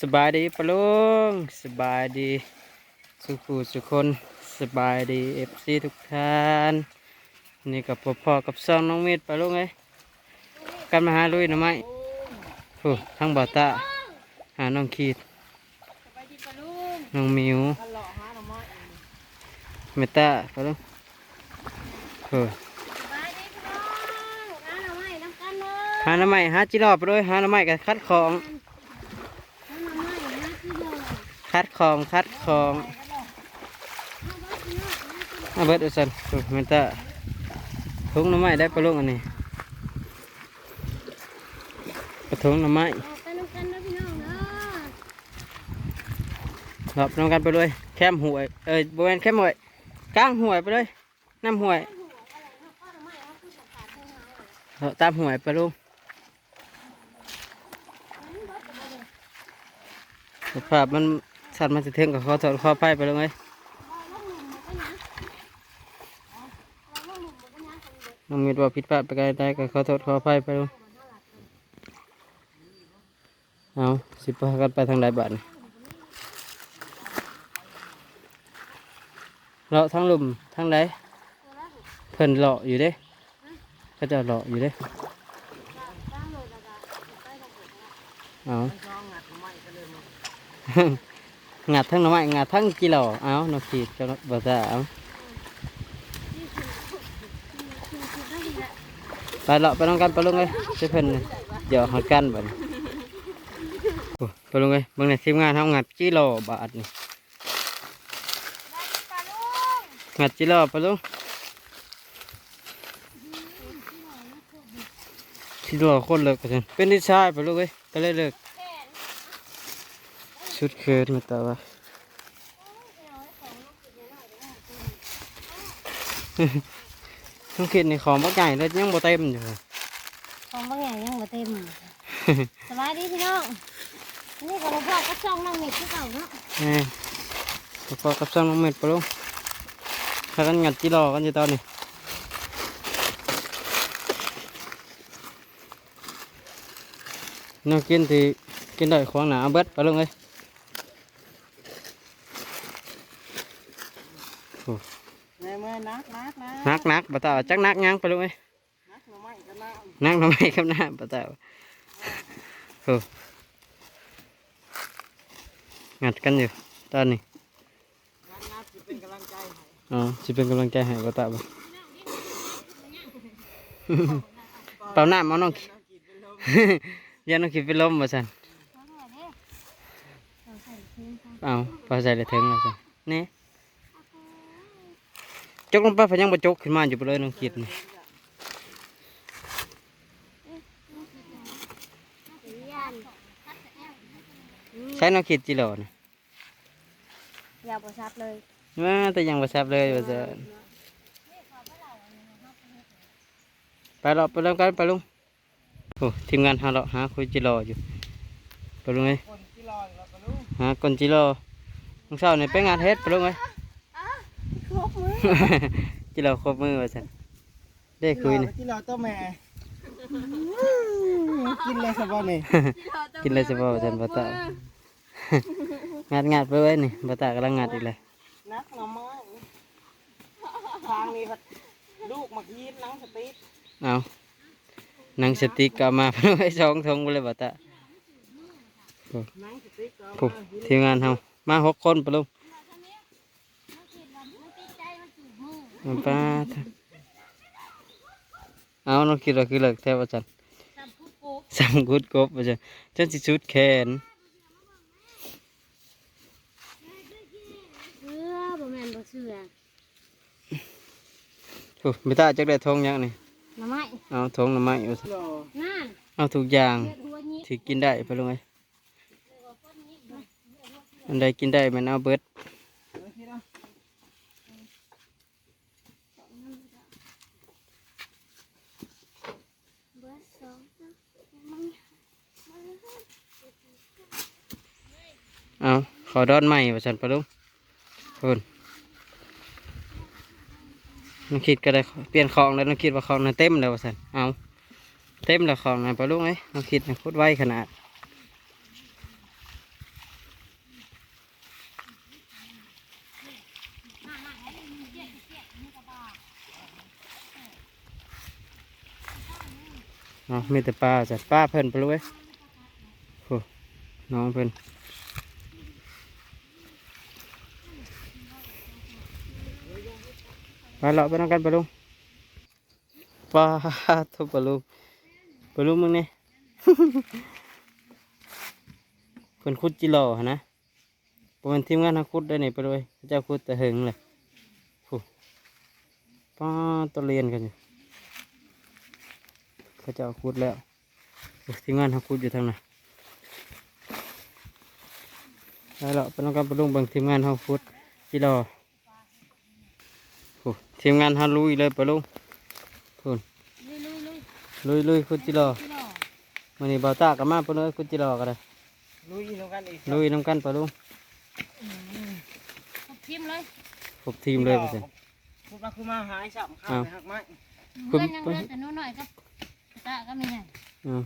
สบายดีปะลุงสบายดี สุขูสุขคนสบายดีเอฟซีทุกท่านนี่กับพ่อๆกับซองน้องเมดปะลุงเอ้ยกันมาหาลุยหน่อไม้โอ้ทั้งบ่อตาหาน้องขีดสบายดีปะลุงน้องหมิวตลอดหาหน่อไม้เมตตาปะลุงโอ้สบายดีปะลุงหาหน่อไม้น้ำกันเลยหาหน่อไม้หาจิรอบไปเลยหาหน่อไม้กับคัดของ หาหน่อไม้หาที่เดิม คัดของคัดของอาเบิดอุสันโอ้เตตาทุงน่อไม้ได้ปะลุงอันนี้กระทุงน่อไม้ออกไปน้ำกันนะพี่น้องเด้อครับน้องกันไปเลยแคมหวยเอ้ยบริเวณแคมหวยกลางหวยไปเลยน้ำหวยเอาตามหวยไปลุงสภาพมัน สัตว์มันจะเทิงกับเขาถอดข้อไพ่ไปเลยไงน้องมีดว่าผิดพลาดไปไกลได้กับเขาถอดข้อไพ่ไปแลุงเอาสิพากันไปทางใดบ้านเลาะทั้งหลุมทั้งใดเพิ่นเลาะอยู่เด้เขาเจะเลาะอยู่เด้เอา งัดทั้งหน่อไม้งัดทั้งกิโลเอานกขีดกับนกบาตาเอาไปเลาะไปน้องกันไปลงเลยใช่เพิ่นนี่เดี๋ยวหากันบัดนี้โอ้ไปลงเลยเบิ่งในทีมงานทำงัดกิโลบาทนี่งัดจิรอปลงจิรอคนเลิกกันเป็นนิสัยปลงเอ้ยก็เลยเลิก ชุดเคินมาต่อว่าต้องคิดในของบ่ใหญ่เลยยังบ่เต็มอยู่ของบางอย่ยังบ่เต็มสบายดีพี่น้องอันนี่ก็มาบอกับช่องน้องเม็ดที่เก่าเนาะแหม่พอกับซ่องน้องเม็ดปะลุงถ้ากันงัดจิรอกันอยู่ตอนนี้น่ากินที่กินได้ของหนาเบิดปะลุงเอ้ย แม่เมื่อ นักนักนะนักนักปะเต่าจักนักยังไปลุงเอ้ยนักหน่อไม้กันนะนักทำไมครับหน้าปะเต่าโอ้งัดกันอยู่ตอนนี้นักนักจะเป็นกำลังใจให้อ๋อจะเป็นกำลังใจให้ปะเต่าบ่เปล่าหน้ามาน้องขี้ยันน้องขี้เป็นลมบ่สันเอาพอใส่เลยถึงแล้วสันนี่ จกลงไปพยังบ่จกขึ้นมาอยู่ไปเลยน้องขีดนี่ใช้น้องขีดจิโร่นะอย่าบ่ซับเลยว่าแต่ยังบ่ทราบเลยว่าจะไปรอไปเริ่มกันไปลุงโอ้ทีมงานหาเราหาคุยจิโร่อยู่ไปลุงเอ้ยคนที่รออยู่แล้วก็รู้หาคนจิโร่ลุงเช้านี่ไปงานเฮ็ดไปลุงเอ้ย ครบมือจิโร่ครบมือว่าซั่นได้คุยนี่ที่รอตัวแม่กินเลยสบายนี่กินเลยสิบ่ว่าซั่นบ่ตางานงานไปไว้นี่บ่ตากำลังงานอีกเลยนักหน่อไม้ทางนี้ลูกมักยีนหนังสติ๊กเอาหนังสติ๊กก็เอามาเพื่อไว้สองทงไปเลยบ่ตาหนังสติ๊กก็เอาปุ๊บมาทีมงานเฮามาหกคนปะลุงมัน ป้าดเอาน้องคิดว่าคือเลิกแท้ว่าจันซับพุดโกสามกุดกบว่าจันจนสิสุดแขนเสื้อบ่แม่นบ่เสื้อโอ้ไม่ตาจักได้ทงยังนี่หน่อไม้เอาทงหน่อไม้เอาซะรอนั่นเอาทุกอย่างเฮ็ดหัวนี้ที่กินได้ปะลุงไอ้ยอันใดกินได้มันเอาเบิด เอาขอดอดใหม่ประชันปะลุงคนน้องคิดก็ได้เปลี่ยนของแล้วน้องคิดว่าของนั้นเต็มแล้วประชันเอาเต็มแล้วของนั้นปลาลุงไหมน้องคิดนะพูดไวขนาดเอามีแต่ปลาจัดปลาเพิ่นไปเลยโอ้น้องเพิ่น ไปเลาะไปนั่งกันไปลุงปลาทุบไปลุงไปลุงมึงเนี่ยเพิ่นขุดจิโร่หั่นนะประมาณทีมงานขุดได้นี่ไปเลยเจ้าขุดแต่หึงเลยโอ้ป้าตะเรียนกันอยู่เขาจะเอาขุดแล้วทีมงานขุดอยู่ทางไหนได้แล้วเป็นต้องการไปลงบางทีมงานเขาขุดที่รอโอ้ ทีมงานเขาลุยเลยไปลงพูนลุยลุยลุยลุยลุยขุดที่รอพี่น้องมันนี่เบาตากับมาไปเลยขุดที่รอกันเลยลุยน้ำกันอีกลุยน้ำกันไปลงครบทีมเลยครบทีมเลยไปสิพูดมาคือมาหายสับข้าวอ้าวไปหักไม้คุเพื่ณอนยังเลือแต่นู้นหน่อยก็ตะก็มีไงอ่า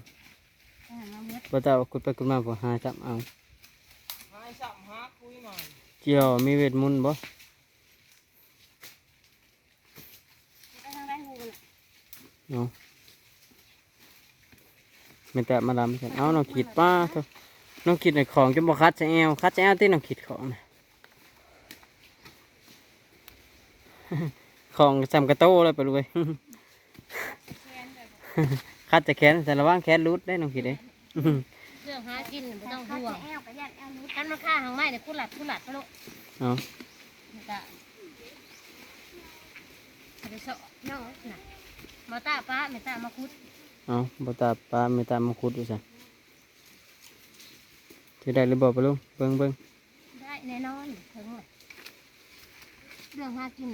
ไปหามาเม็ดเบาตาเอาขุดไปขุดมาพอหาจับเอาหายสับหักคุยมาเกี่ยวมีเวทมนต์บ่ ไปทางไหนหูกันน่ะ เอาไม่แต่มาดำกันเอาน้องขีดป้าเถอะน้องขีดในของจนบ่คัดจะแอวคัดจะแอวที่น้องขีดของนะของจำกระโต้เลยไปเลยคัดจะแขนแต่ระวังแขนรุดได้น้องขีดเด้เรื่องหากินน่ะไม่ต้องห่วงกันมาฆ่าหางไม้เนี่ยคุดหลัดคุดหลัดไปลูกเอานี่ก็ไปเสาะน้องน่ะ มาตาป้าไม่ตามาคุดเอาบ่ตาปลาไม่ตามมาขุดดูสิที่ได้หรือบ่ไปลุงเบิ่งเบิ่งได้แน่นอนถึงเลยเรื่องหากิน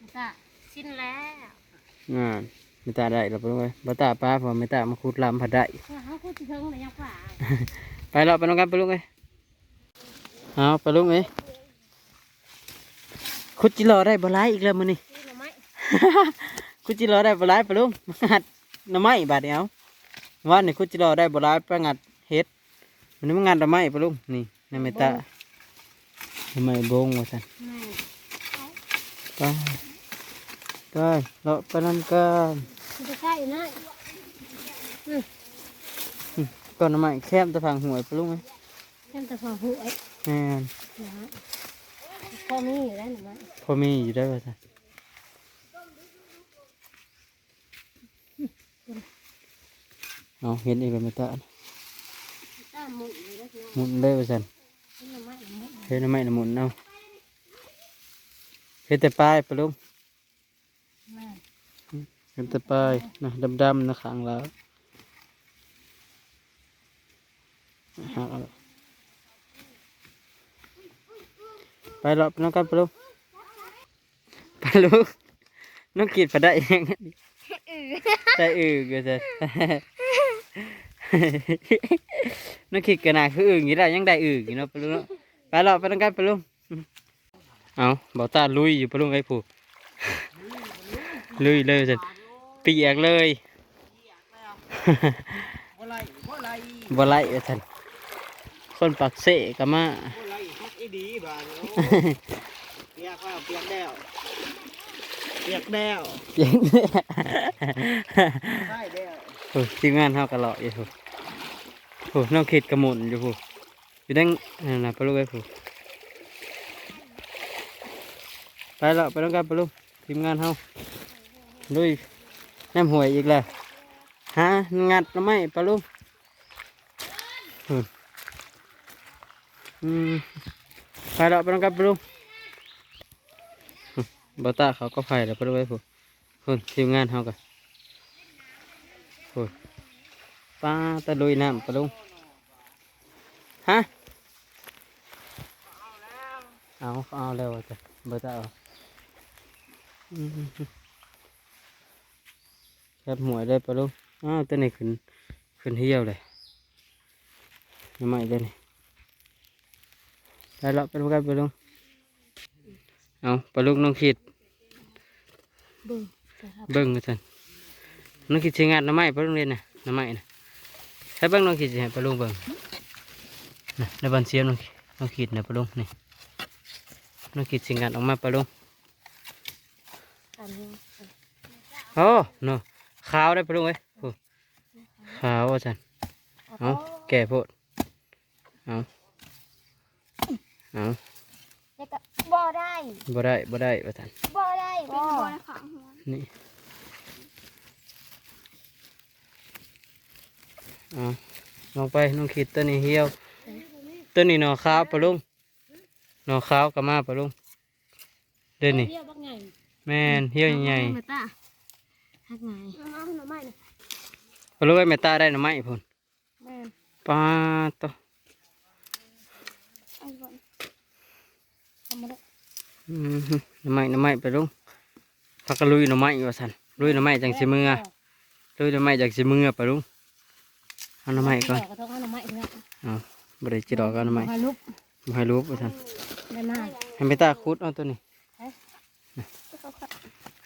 มาตาสิ้นแล้วงานไม่ตาได้หรอกไปลุงเอ้ยบ่ตาปลาพอไม่ตามาขุดลำผัดได้เขาคุดที่ถึงเลยยังฝ่าไปแล้วไปน้องกันไปลุงเอ้ยเอาไปลุงเอ้ยขุดจิรอได้บ่หลายอีกแล้วมื้อนี้ นี่หรือไม่ขุดจิรอได้บ่หลายไปลุงมางัดหน่อไม้บาดเดียววันนี้ขุดจิรอได้บ่หลายไปงัดเฮ็ดมันนี้มางัดหน่อไม้ไปลุงนี่ในไม่ตาหน่อไม้บงว่าซั่นไม่ไปไปเราไปนำกันมันจะใกล้นะก่อนหน่อไม้แคมตะพังหวยไปลุงเอ้ยแค่แต่พอหูไอ้แม่นนะฮะพอมีอยู่แล้วหรือไม่พอมีอยู่ได้ว่าซั่น เอาเห็นอีกแล้วไม่ตาตาหมุนอยู่แล้วเนาะหมุนเลยว่าซั่นนี่หรือไม่หรือไม่เฮ็ดหน่อไม้น่ะหมุนเอาเฮ็ดแต่ปลายไปลุงไม่เห็นแต่ปลายนะดำๆนะข้างแล้วหักเอาละไปหรอกน้องกันไปลูกไปลูกน้องกีดไปได้ยังได้อึ่งก็จะน้องขีดกระนาคืออึ่งอยู่ได้ยังได้อึ่งอยู่เนาะไปลูกเนาะ ไปหรอกไปน้องกันไปลูกเอาเบาตาลุยอยู่ไปลูกไอ้ผู้ลุยเลยจ้ะเปียกเลยบ่ไรบ่ไรบ่ไล่ว่าซั่นคนปักเสก็มาบ่ไรฮักอีดีบ้านโอ้เปียกแล้วเปียกแล้วเปียกแล้ว อทีมงานเฮาก็เลาะอยู่โหโอ้น้องคิดกระหมุนอยู่โหอยู่ดังนั่นน่ะปลูกไอ้ผู้ไปแล้วไปต้องการปลูกทีมงานเฮาลุยน้ำหวยอีกแล้วหางัดหน้ำไม้ไปลูกโอ้อืมไปแล้วไปต้องการปลูกบอต้าเขาก็ไผ่แล้วไปด้วยผู้คนทีมงานเขากัน ป้าตะลุยน้ำปะลุงฮะเอาเขาเอาแล้วจ้ะบอต้าเอาอืมแคบหมวยเลยปะลุงอ้าวตัวนี้ขึ้นขึ้นเที่ยวเลยยังไม่ได้นี่ได้แล้วเป็นกันปะลุงเอาปะลุงน้องขีดเบิ่งนะครับเบิ้งกันสันน้องคิดสิงานหน้ำไม้ไปโรงเรียนน่ะหน้ำไม้น่ะ ใช้เบิ้งน้องคิดสิให้ไปลุงเบิ้งน่ะในบันเสียมน้องคิดน้องคิดน่ะไปลุงนี่น้องคิดสิงานออกมาไปลุงอันนี้โอ้เนาะขาวได้ไปลุงเอ้ยขาวว่าซั่นเอาแก่โพดเอาเอาแล้วก็บ่ได้บ่ได้บ่ได้ว่าซั่นบ่ได้บ่นี่ เอาลงไปน้องขีดตัวนี้เหี่ยวตัวนี้หนอขาวปะลุงหนอขาวก็มาปะลุงเดินนี่เรียกว่าไงแม่นเหี่ยวใหญ่มาตาฮักไงน้ำหน่อไม้น่ะๆปะลุงไอ้แม่ตาได้หน่อไม้พุ่นแม่นปาตวไอ้บ่ทำมาได้อืมหน่อไม้หน่อไม้ปะลุงพักกะลุยหน่อไม้ว่าซั่นลุยหน่อไม้จังสิมือลุยหน่อไม้จังสิมือปะลุง เอาหน่อไม้ก่อนกระทงเอาหน่อไม้เถอะเอาบ่ได้จิดอกเอาหน่อไม้มาลุกบ่ให้รูปว่าซั่นได้มาให้แม่ตาคุดเอาตัวนี้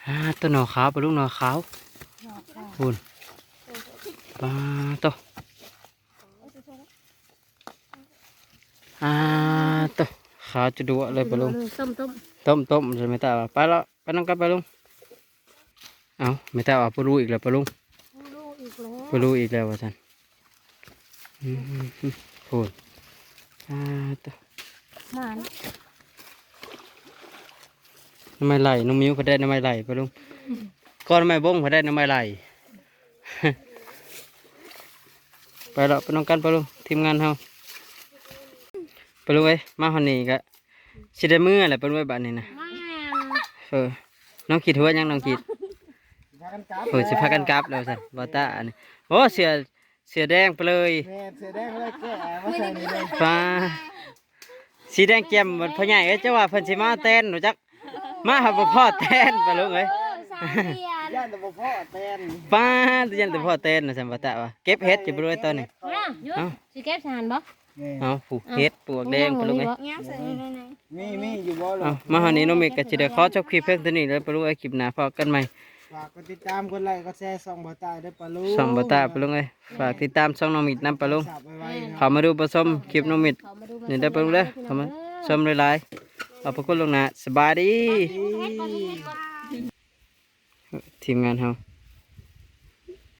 อ่าตัวหนอขาวปะลุงหนอขาวหอกค่ะพูนปลาตัวอ่าตัวขาวจะดูเลยปะลุงต้มต้มต้มต้มใช่ไหมตาว่าไปแล้วไปน้องกันไปลุงเอาไม่ตาว่าปลูอีกแล้วปะลุงลูกอีกแล้วปลูอีกแล้วว่าท่าน อืมพูนอ่าตัวมาน้ำไม้ไหลน้องมิ้วเขาได้น้ำไม้ไหลปะลุงก้อนน้ำไม้บงเขาได้น้ำไม้ไหลไปแล้วไปน้องกันไปลุงทีมงานเฮาไปลุงเอ้ยมาหอนนี่กะสิได้มือแหละเป็นไว้บัดนี้นะมาเออน้องคิดหัวยังน้องคิดพากันกลับเออสิพากันกลับแล้วสันบอตาอันนี้โอ้เสือ เสือแดงไปเลยแม่เสียแดงเลยแก่มาใส่นี่เลยฟ้าสีแดงแจ่มบนพ่อใหญ่เอ้ยเจ้าว่าเพิ่นสิมาเต้นหนูจักมาหาบ่พ่อเต้นไปลุงเอ้ยสามเดือนย่านแต่บ่พ่อแตนป้าตัวยันแต่พ่อเต้นนะสันบอตาว่าเก็บเห็ดอยู่บริเวณต้นนี่มาหยุดสิเก็บสารบ่นี่เอาผูกเห็ดปลวกแดงไปลุงเอ้ยเงี้ยใส่ในในมีมีอยู่บ่ล่ะเอามาหานี้น้องเมฆก็สิได้ขอจบคลิปเพียงเท่านี้เลยไปลุงเอ้ยคลิปหน้าพอกันใหม่ ฝากกดติดตามกดไลค์กดแชร์ส่องบ่ตายได้อปะลุงส่องบอตาไปลุงเอ้ยฝากติดตามช่องน้องมิดนํไปลุงสับไว้ๆนะเข้ามาดูผสมคลิปน้องมิดเขามาดูนี่ได้ไปลุงเด้อเข้ามาชมหลายๆเอาพระคุณลงหนะสบายดีดีทีมงานเฮา